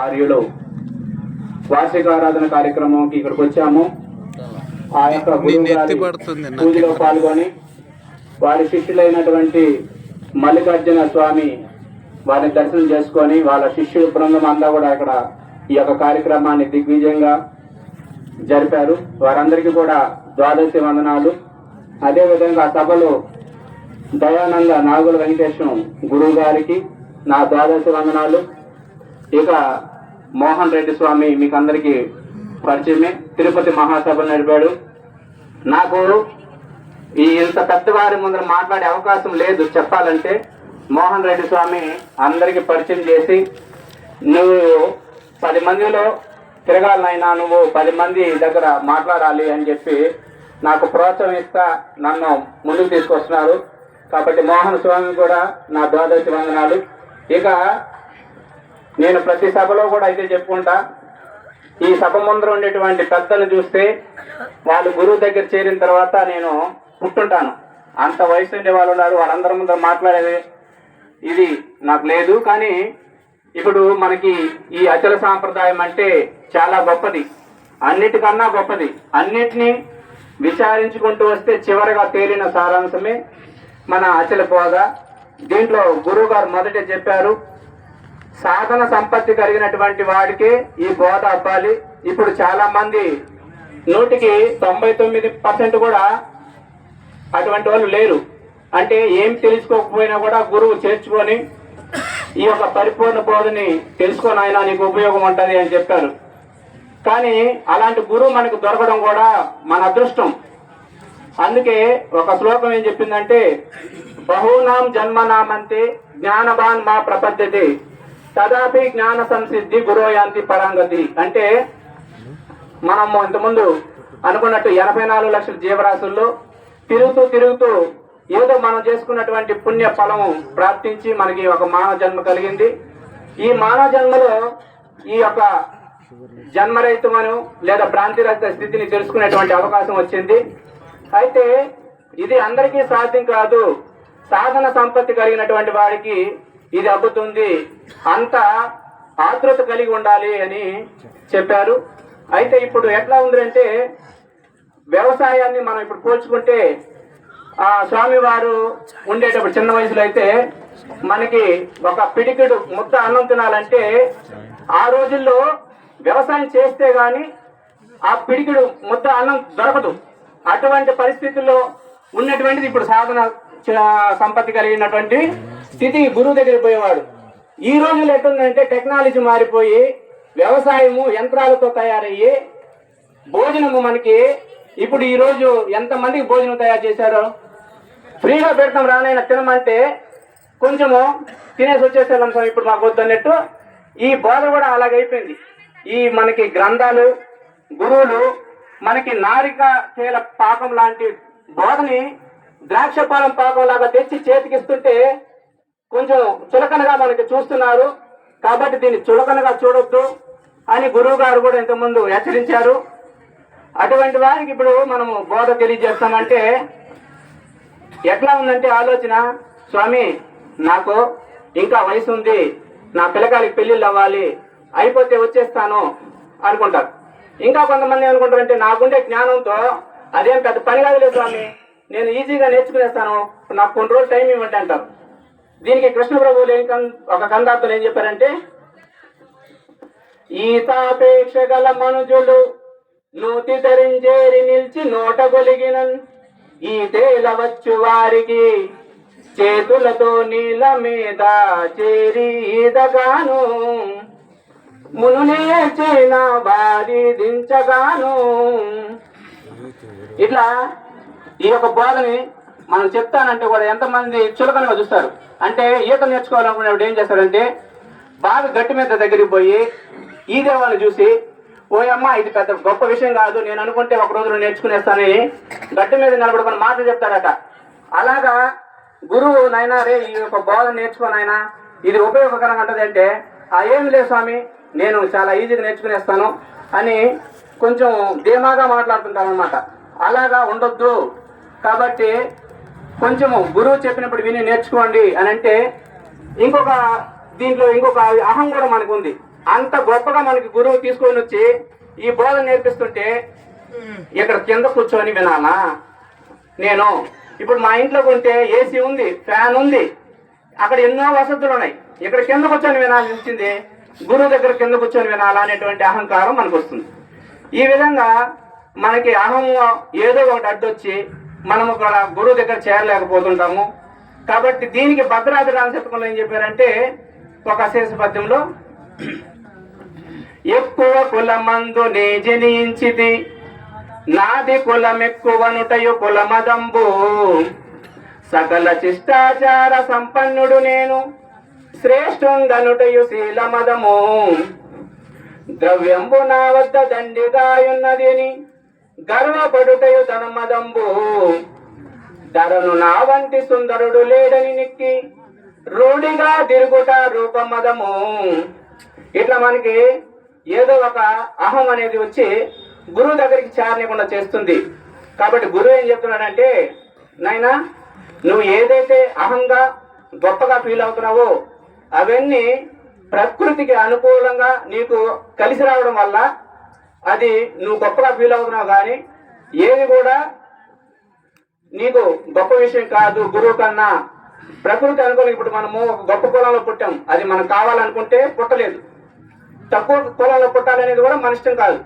ఆర్యులు. వార్షిక ఆరాధన కార్యక్రమంకి ఇక్కడికి వచ్చాము. ఆ యొక్క పూజలో. పాల్గొని వారి శిష్యులైనటువంటి మల్లికార్జున స్వామి వారిని దర్శనం చేసుకొని వాళ్ళ శిష్యుల బృందం అంతా కూడా ఇక్కడ ఈ యొక్క కార్యక్రమాన్ని దిగ్విజయంగా జరిపారు. వారందరికీ కూడా ద్వాదశి వందనాలు. అదేవిధంగా సభలో దయానంద నాగుల వెంకటేశం గురువు గారికి నా ద్వాదశి వందనాలు. ఇక మోహన్ రెడ్డి స్వామి మీకు అందరికీ పరిచయమే. తిరుపతి మహాసభ నడిపాడు. నాకు ఈ ఇంత పెద్దవారి ముందర మాట్లాడే అవకాశం లేదు. చెప్పాలంటే మోహన్ రెడ్డి స్వామి అందరికీ పరిచయం చేసి నువ్వు పది మందిలో తిరగాలనైనా నువ్వు పది మంది దగ్గర మాట్లాడాలి అని చెప్పి నాకు ప్రోత్సహిస్తా నన్ను ముందుకు తీసుకొస్తున్నారు. కాబట్టి మోహన్ స్వామి కూడా నా ద్వాదశి వందనాలు. ఇక నేను ప్రతి సభలో కూడా అయితే చెప్పుకుంటా ఈ సభ ముందర ఉండేటువంటి పెద్దలు చూస్తే వాళ్ళు గురువు దగ్గర చేరిన తర్వాత నేను పుట్టుంటాను. అంత వయసు ఉండే వాళ్ళు ఉన్నారు వాళ్ళందరి ముందర మాట్లాడేది ఇది నాకు లేదు. కానీ ఇప్పుడు మనకి ఈ అచల సాంప్రదాయం అంటే చాలా గొప్పది. అన్నిటికన్నా గొప్పది. అన్నిటినీ విచారించుకుంటూ వస్తే చివరిగా తేలిన సారాంశమే మన అచల పోగా దీంట్లో గురువు గారు మొదట చెప్పారు సాధన సంపత్తి కలిగినటువంటి వాడికి ఈ బోధ అవ్వాలి. ఇప్పుడు చాలా మంది నూటికి తొంభై తొమ్మిది పర్సెంట్ కూడా అటువంటి వాళ్ళు లేరు. అంటే ఏం తెలుసుకోకపోయినా కూడా గురువు చేర్చుకొని ఈ యొక్క పరిపూర్ణ బోధని తెలుసుకొని ఆయన నీకు ఉపయోగం ఉంటుంది అని చెప్పారు. కానీ అలాంటి గురువు మనకు దొరకడం కూడా మన అదృష్టం. అందుకే ఒక శ్లోకం ఏం చెప్పిందంటే బహూనాం జన్మనామంతే జ్ఞానవాన్ మా ప్రపద్యతే. తదాపి జ్ఞాన సంసిద్ధి గురోయాంతి పరాంగతి. అంటే మనము ఇంతకుముందు అనుకున్నట్టు ఎనభై నాలుగు లక్షల జీవరాశుల్లో తిరుగుతూ తిరుగుతూ ఏదో మనం చేసుకున్నటువంటి పుణ్య ఫలము ప్రాప్తించి మనకి ఒక మానవ జన్మ కలిగింది. ఈ మానవ జన్మలో ఈ యొక్క జన్మరహితమను లేదా భ్రాంతిరహిత స్థితిని తెలుసుకునేటువంటి అవకాశం వచ్చింది. అయితే ఇది అందరికీ సాధ్యం కాదు. సాధన సంపత్తి కలిగినటువంటి వాడికి ఇది అబ్బుతుంది. అంత ఆతృత కలిగి ఉండాలి అని చెప్పారు. అయితే ఇప్పుడు ఎట్లా ఉందంటే వ్యవసాయాన్ని మనం ఇప్పుడు పోల్చుకుంటే ఆ స్వామివారు ఉండేటప్పుడు చిన్న వయసులో అయితే మనకి ఒక పిడికిడు ముద్ద అన్నం తినాలంటే ఆ రోజుల్లో వ్యవసాయం చేస్తే గాని ఆ పిడికిడు ముద్ద అన్నం దొరకదు. అటువంటి పరిస్థితుల్లో ఉన్నటువంటిది ఇప్పుడు సాధన సంపత్తి కలిగినటువంటి స్థితి గురువు దగ్గరికి పోయేవాడు. ఈ రోజుల్లో ఎట్టుందంటే టెక్నాలజీ మారిపోయి వ్యవసాయము యంత్రాలతో తయారయ్యి భోజనము మనకి. ఇప్పుడు ఈరోజు ఎంతమందికి భోజనం తయారు చేశారో? ఫ్రీగా పెడతాం రానైనా తినమంటే కొంచెము తినేసి వచ్చేసేదాం సార్ ఇప్పుడు మాకు వద్దన్నట్టు ఈ బోధ కూడా అలాగైపోయింది ఈ మనకి గ్రంథాలు గురువులు మనకి నారిక తేల పాకం లాంటి బోధని ద్రాక్షపాలం పాకం లాగా తెచ్చి చేతికిస్తుంటే కొంచెం చులకనగా మనకి చూస్తున్నారు. కాబట్టి దీన్ని చులకనగా చూడొద్దు అని గురువు గారు కూడా ఇంతకుముందు హెచ్చరించారు. అటువంటి వారికి ఇప్పుడు మనము బోధ తెలియజేస్తామంటే ఎట్లా ఉందంటే ఆలోచన స్వామి నాకు ఇంకా వయసు ఉంది నా పిల్లకాయలకి పెళ్ళిళ్ళు అవ్వాలి అయిపోతే వచ్చేస్తాను అనుకుంటారు. ఇంకా కొంతమంది అనుకుంటారంటే నాకుండే జ్ఞానంతో అదేం పెద్ద పని కాదులే స్వామి నేను ఈజీగా నేర్చుకునేస్తాను నాకు కొన్ని రోజులు టైం ఇవ్వండి అంటారు. దీనికి కృష్ణ ప్రభువులు ఏం ఒక కందార్థం ఏం చెప్పారంటే ఈతాపేక్ష గల మనుజులు నూతి ధరించేరి నిలిచి నోట గొలిగినన్ ఈ తేలవచ్చు వారికి చేతులతో నీల మీద చేరి ఈదగాను. మునునే చేన వారి దించగాను. ఇట్లా ఈ యొక్క బోధని మనం చెప్తానంటే కూడా ఎంతమంది చులకనగా చూస్తారు. అంటే ఈత నేర్చుకోవాలనుకున్నప్పుడు ఏం చేస్తారంటే బాగా గట్టి మీద దగ్గరికి పోయి ఈదే వాళ్ళని చూసి ఓయమ్మ ఇది పెద్ద గొప్ప విషయం కాదు నేను అనుకుంటే ఒక రోజు నేర్చుకునేస్తానని గట్టి మీద నిలబడుకుని మాటలు చెప్తాడట. అలాగా గురువు నాయన రే ఈ యొక్క బోధ నేర్చుకోనైనా ఇది ఉపయోగకరంగా ఉంటుంది అంటే ఆ ఏం లేదు స్వామి నేను చాలా ఈజీగా నేర్చుకునేస్తాను అని కొంచెం ధీమాగా మాట్లాడుతుంటాను అనమాట అలాగా ఉండొద్దు. కాబట్టి కొంచెము గురువు చెప్పినప్పుడు విని నేర్చుకోండి అని అంటే ఇంకొక దీంట్లో ఇంకొక అహం కూడా మనకు ఉంది అంత గొప్పగా మనకి గురువు తీసుకొని వచ్చి ఈ బోధన నేర్పిస్తుంటే ఇక్కడ కింద కూర్చొని వినాలా? నేను ఇప్పుడు మా ఇంట్లో ఉంటే ఏసీ ఉంది ఫ్యాన్ ఉంది. అక్కడ ఎన్నో వసతులు ఉన్నాయి. ఇక్కడ కింద కూర్చొని వినాల్సింది గురువు దగ్గర కింద కూర్చొని వినాలా అనేటువంటి అహంకారం మనకు వస్తుంది ఈ విధంగా మనకి అహం ఏదో ఒకటి అడ్డొచ్చి మనం ఒక గురువు దగ్గర చేరలేకపోతుంటాము. కాబట్టి దీనికి భద్రాద్రి రామశతకంలో ఏం చెప్పారంటే ఒక అశేష పద్యంలో ఎక్కువ కులమందు నే జనించిది నాది కులమెక్కువనుటయు కులమదంబు. సకల శిష్టాచార సంపన్నుడు నేను శ్రేష్ఠుండనుటయు శీలమదము. ద్రవ్యంబు నా వద్ద దండిగాయున్నదిని గర్వపడుటయు ధనమదంబు ధరను నా వంటి సుందరుడు లేడని నిక్కి రూఢిగా తిరుగుట రూపమదము. ఇట్లా మనకి ఏదో ఒక అహం అనేది వచ్చి గురువు దగ్గరికి చేరనీయకుండా చేస్తుంది. కాబట్టి గురువు ఏం చెప్తున్నాడంటే నాయనా నువ్వు ఏదైతే అహంగా గొప్పగా ఫీల్ అవుతున్నావో అవన్నీ ప్రకృతికి అనుకూలంగా నీకు కలిసి రావడం వల్ల అది నువ్వు గొప్పగా ఫీల్ అవుతున్నావు కానీ ఏది కూడా నీకు గొప్ప విషయం కాదు గురువు కన్నా. ప్రకృతి అనుకూలం ఇప్పుడు మనము ఒక గొప్ప కులంలో పుట్టాం. అది మనకు కావాలనుకుంటే పుట్టలేదు. తక్కువ కులంలో పుట్టాలనేది కూడా మన ఇష్టం కాదు.